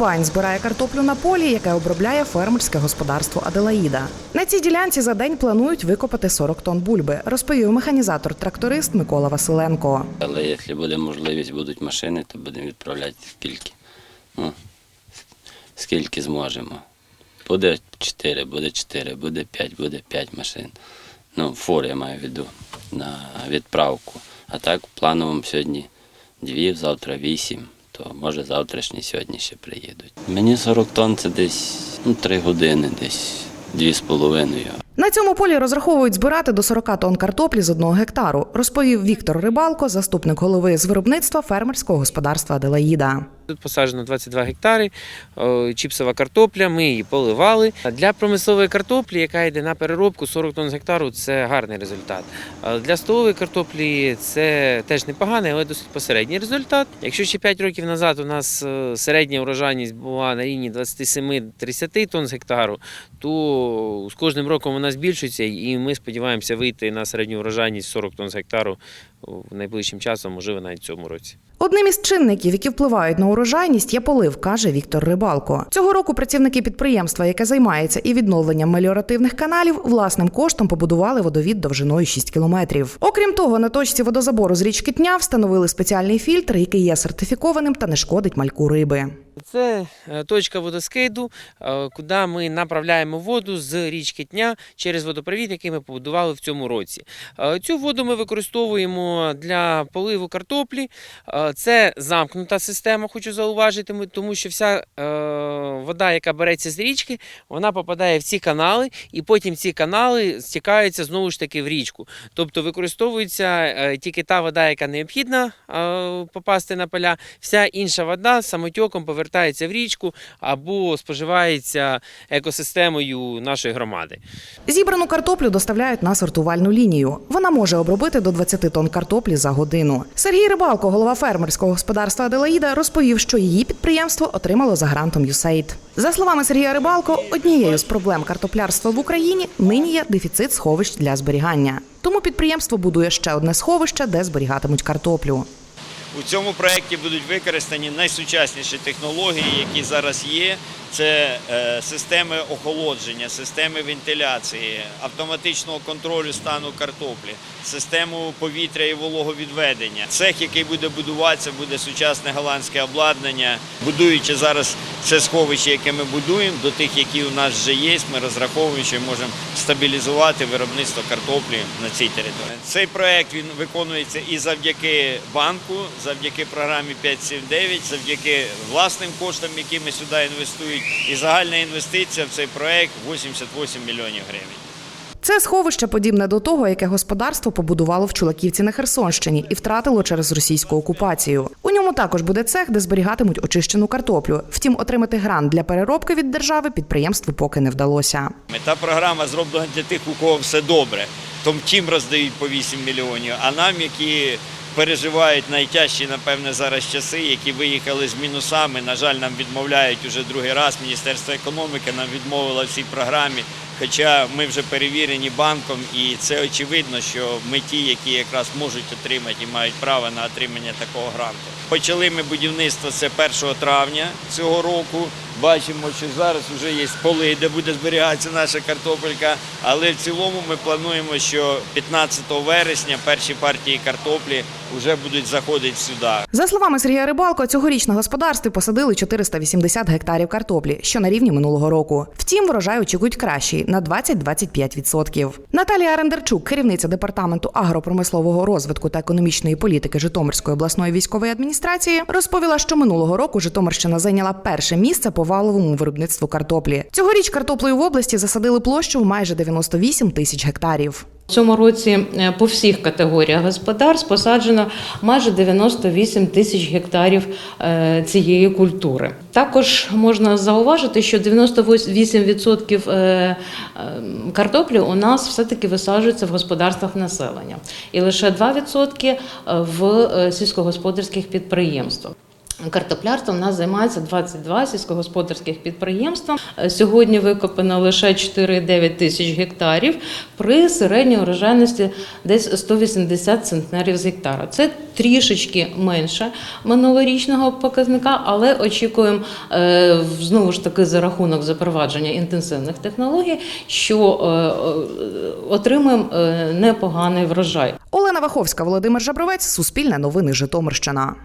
Рубань збирає картоплю на полі, яке обробляє фермерське господарство Аделаїда. На цій ділянці за день планують викопати 40 тонн бульби, розповів механізатор-тракторист Микола Василенко. Але якщо буде можливість, будуть машини, то будемо відправляти скільки. Ну, скільки зможемо. Буде 4, буде 4, буде 5, буде 5 машин. Ну, фур я маю в виду на відправку. А так, в плановому сьогодні 2, завтра 8, то може завтрашні сьогодні ще приїдуть. Мені 40 тонн це десь ну, 3 години, десь 2,5. На цьому полі розраховують збирати до 40 тонн картоплі з одного гектару, розповів Віктор Рибалко, заступник голови з виробництва фермерського господарства Аделаїда. Тут посаджено 22 гектари, чіпсова картопля, ми її поливали. Для промислової картоплі, яка йде на переробку, 40 тонн з гектару це гарний результат. Для столової картоплі це теж непоганий, але досить посередній результат. Якщо ще 5 років назад у нас е, середня урожайність була на рівні 27-30 тонн з гектару, то з кожним роком вона збільшується, і ми сподіваємося вийти на середню урожайність 40 тонн з гектару в найближчим часом, можливо, навіть цьому році. Одним із чинників, які впливають на урожайність, є полив, каже Віктор Рибалко. Цього року працівники підприємства, яке займається і відновленням меліоративних каналів, власним коштом побудували водовід довжиною 6 кілометрів. Окрім того, на точці водозабору з річки Тня встановили спеціальний фільтр, який є сертифікованим та не шкодить мальку риби. Це е, точка водоскиду, е, куди ми направляємо воду з річки Тня через водопровід, який ми побудували в цьому році. Е, Цю воду ми використовуємо для поливу картоплі. Це замкнута система, хочу зауважити, тому що вся вода, яка береться з річки, вона попадає в ці канали, і потім ці канали стікаються знову ж таки в річку. Тобто використовується тільки та вода, яка необхідна попасти на поля, вся інша вода самотьоком повертається в річку або споживається екосистемою нашої громади. Зібрану картоплю доставляють на сортувальну лінію. Вона може обробити до 20 тонн картоплі за годину. Сергій Рибалко, голова фермерського господарства Аделаїда, розповів, що її підприємство отримало за грантом USAID. За словами Сергія Рибалко, однією з проблем картоплярства в Україні нині є дефіцит сховищ для зберігання. Тому підприємство будує ще одне сховище, де зберігатимуть картоплю. У цьому проєкті будуть використані найсучасніші технології, які зараз є. Це е, системи охолодження, системи вентиляції, автоматичного контролю стану картоплі, систему повітря і вологовідведення. Цех, який буде будуватися, буде сучасне голландське обладнання. Будуючи зараз це сховище, яке ми будуємо, до тих, які у нас вже є, ми розраховуємо, що можемо стабілізувати виробництво картоплі на цій території. Цей проект він виконується і завдяки банку, завдяки програмі 579, завдяки власним коштам, які ми сюди інвестують. І загальна інвестиція в цей проект 88 мільйонів гривень. Це сховище подібне до того, яке господарство побудувало в Чулаківці на Херсонщині і втратило через російську окупацію. У ньому також буде цех, де зберігатимуть очищену картоплю. Втім, отримати грант для переробки від держави підприємству поки не вдалося. Та програма зроблена для тих, у кого все добре. Том тім роздають по 8 мільйонів, а нам, які переживають найтяжчі, напевне, зараз часи, які виїхали з мінусами. На жаль, нам відмовляють уже другий раз. Міністерство економіки нам відмовило в цій програмі. Хоча ми вже перевірені банком, і це очевидно, що ми ті, які якраз можуть отримати і мають право на отримання такого гранту. Почали ми будівництво це 1 травня цього року. Бачимо, що зараз вже є поли, де буде зберігатися наша картопелька. Але в цілому ми плануємо, що 15 вересня перші партії картоплі вже будуть заходити сюди. За словами Сергія Рибалко, цьогоріч на господарстві посадили 480 гектарів картоплі, що на рівні минулого року. Втім, врожай очікують кращий на 20-25%. Наталія Арендерчук, керівниця департаменту агропромислового розвитку та економічної політики Житомирської обласної військової адміністрації, розповіла, що минулого року Житомирщина зайняла перше місце по валовому виробництву картоплі. Цьогоріч картоплею в області засадили площу в майже 98 тисяч гектарів. В цьому році е, по всіх категоріях господарств посаджено майже 98 тисяч гектарів е, цієї культури. Також можна зауважити, що 98% е, картоплі у нас все-таки висаджується в господарствах населення, і лише 2% в сільськогосподарських підприємствах. Картоплярством нас займається 22 сільськогосподарських підприємства. Е, Сьогодні викопано лише 4,9 тисяч гектарів при середній урожайності десь 180 центнерів з гектара. Це трішечки менше минулорічного показника, але очікуємо е, знову ж таки за рахунок запровадження інтенсивних технологій, що е, отримаємо непоганий врожай. Олена Ваховська, Володимир Жабровець, Суспільне новини Житомирщина.